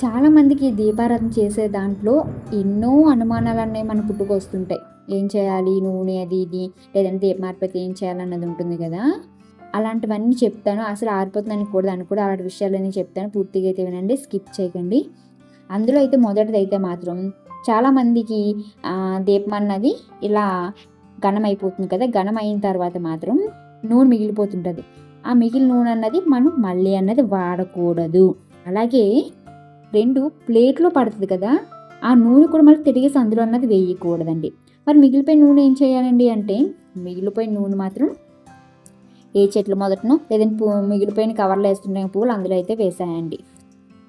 చాలామందికి దీపారాధన చేసే దాంట్లో ఎన్నో అనుమానాలు అనేవి మన పుట్టుకొస్తుంటాయి ఏం చేయాలి నూనె అది ఇది లేదంటే దీపమార్పతి ఏం చేయాలన్నది ఉంటుంది కదా. అలాంటివన్నీ చెప్తాను. అసలు ఆరిపోతుందని కూడా అని కూడా అలాంటి విషయాలన్నీ చెప్తాను. పూర్తిగా అయితే వినండి స్కిప్ చేయకండి. అందులో అయితే మొదటిది అయితే మాత్రం చాలామందికి దీపం అన్నది ఇలా ఘనమైపోతుంది కదా ఘనం అయిన తర్వాత మాత్రం నూనె మిగిలిపోతుంటుంది. ఆ మిగిలిన నూనె అన్నది మనం మళ్ళీ అన్నది వాడకూడదు. అలాగే రెండు ప్లేట్లో పడుతుంది కదా ఆ నూనె కూడా మళ్ళీ తిరిగేసి అందులో అన్నది వేయకూడదండి. మరి మిగిలిపోయిన నూనె ఏం చేయాలండి అంటే మిగిలిపోయిన నూనె మాత్రం ఏ చెట్లు మొదటనో లేదంటే పూ మిగిలిపోయిన కవర్లో వేస్తుండే పువ్వులు అందులో అయితే వేసాయండి.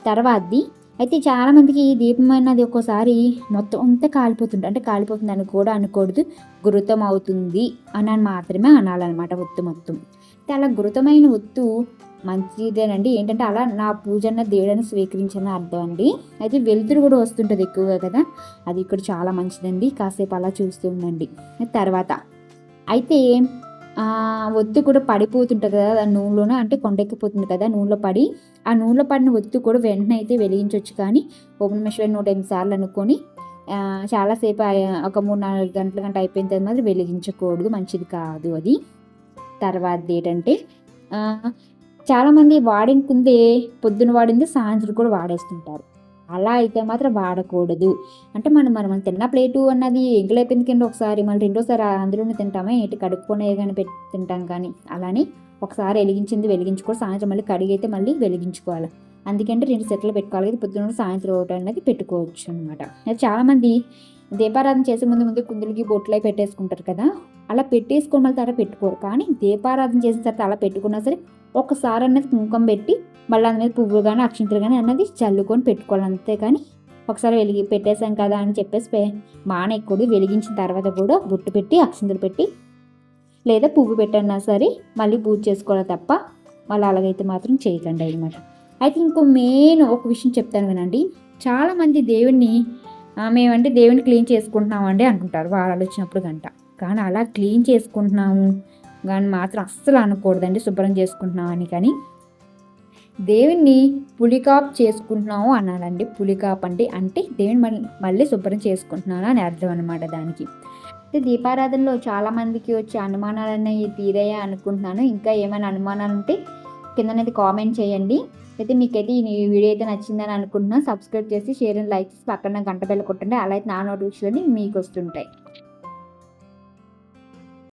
తర్వాతది అయితే చాలామందికి ఈ దీపం అన్నది ఒక్కోసారి మొత్తం అంతా కాలిపోతుంది అంటే కాలిపోతుంది అని కూడా అనకూడదు గురుతం అవుతుంది అని మాత్రమే అనాలన్నమాట ఒత్తు మొత్తం. అయితే అలా గురుతమైన ఒత్తు మంచిదేనండి. ఏంటంటే అలా నా పూజ అన్న దేవుడని స్వీకరించిన అర్థం అండి. అయితే వెలుతురు కూడా వస్తుంటుంది ఎక్కువగా కదా. అది ఇక్కడ చాలా మంచిదండి. కాసేపు అలా చూస్తూ ఉండండి. తర్వాత అయితే ఒత్తి కూడా పడిపోతుంటుంది కదా ఆ నూనెలోనే అంటే కొండెక్కిపోతుంది కదా నూనెలో పడి ఆ నూనెలో పడిన ఒత్తి కూడా వెంటనే అయితే వెలిగించవచ్చు కానీ ఓపెన్ మెషిన్ నూట ఎనిమిది సార్లు అనుకొని చాలాసేపు ఒక మూడు నాలుగు గంటల గంట అయిపోయిన తర్వాత మాత్రం వెలిగించకూడదు మంచిది కాదు అది. తర్వాత ఏంటంటే చాలామంది వాడిన కుందే పొద్దున వాడింది సాయంత్రం కూడా వాడేస్తుంటారు. అలా అయితే మాత్రం వాడకూడదు. అంటే మనం మనం తిన్న ప్లేటు అన్నది ఎంగిలైపోయింది కింద ఒకసారి మళ్ళీ రెండోసారి అందులోనే తింటామే? ఏంటి కడుక్కొని కానీ పెట్టి తింటాం కానీ. అలానే ఒకసారి వెలిగించింది వెలిగించుకోవాలి. సాయంత్రం మళ్ళీ కడిగి అయితే మళ్ళీ వెలిగించుకోవాలి. అందుకంటే రెండు సెట్లు పెట్టుకోవాలి కదా పొద్దున్న సాయంత్రం ఒకటి అనేది పెట్టుకోవచ్చు అనమాట చాలామంది దీపారాధన చేసే ముందు ముందు కుందులకి బొట్లు అవి పెట్టేసుకుంటారు కదా. అలా పెట్టేసుకొని మళ్ళీ తర్వాత పెట్టుకోరు. కానీ దీపారాధన చేసిన తర్వాత అలా పెట్టుకున్నా సరే ఒకసారి అనేది కుంకుమ పెట్టి మళ్ళీ దాని మీద పువ్వులు కానీ అక్షింతలు కానీ అన్నది చల్లుకొని పెట్టుకోవాలి అంతే కానీ ఒకసారి వెలిగి పెట్టేశాం కదా అని చెప్పేసి పే- మానేయకూడదు వెలిగించిన తర్వాత కూడా బొట్టు పెట్టి అక్షింతలు పెట్టి లేదా పువ్వు పెట్టన్నా సరే మళ్ళీ పూజ చేసుకోవాలి తప్ప మళ్ళీ అలాగైతే మాత్రం చేయకండి అనమాట అయితే ఇంకో మెయిన్ ఒక విషయం చెప్తాను వినండి. చాలామంది దేవుణ్ణి మేమంటే దేవుని క్లీన్ చేసుకుంటున్నామండి అనుకుంటారు వారాలు వచ్చినప్పుడు గంట. కానీ అలా క్లీన్ చేసుకుంటున్నాము కానీ మాత్రం అస్సలు అనకూడదండి శుభ్రం చేసుకుంటున్నామని కానీ దేవుణ్ణి పులికాప్ చేసుకుంటున్నాము అనాలండి పులికాప్ అంటే అంటే దేవుని మళ్ళీ మళ్ళీ శుభ్రం చేసుకుంటున్నాను అని అర్థం అనమాట దానికి. అయితే దీపారాధనలో చాలామందికి వచ్చే అనుమానాలు అనేవి తీరాయా అనుకుంటున్నాను. ఇంకా ఏమైనా అనుమానాలు ఉంటే కిందనేది కామెంట్ చేయండి. అయితే మీకైతే ఈ వీడియో అయితే నచ్చిందని అనుకుంటున్నాను సబ్స్క్రైబ్ చేసి షేర్ అండ్ లైక్ చేసి పక్కన గంట బెల్ల కొట్టండి. అలా అయితే నా నోటిఫికేషన్ మీకు వస్తుంటాయి.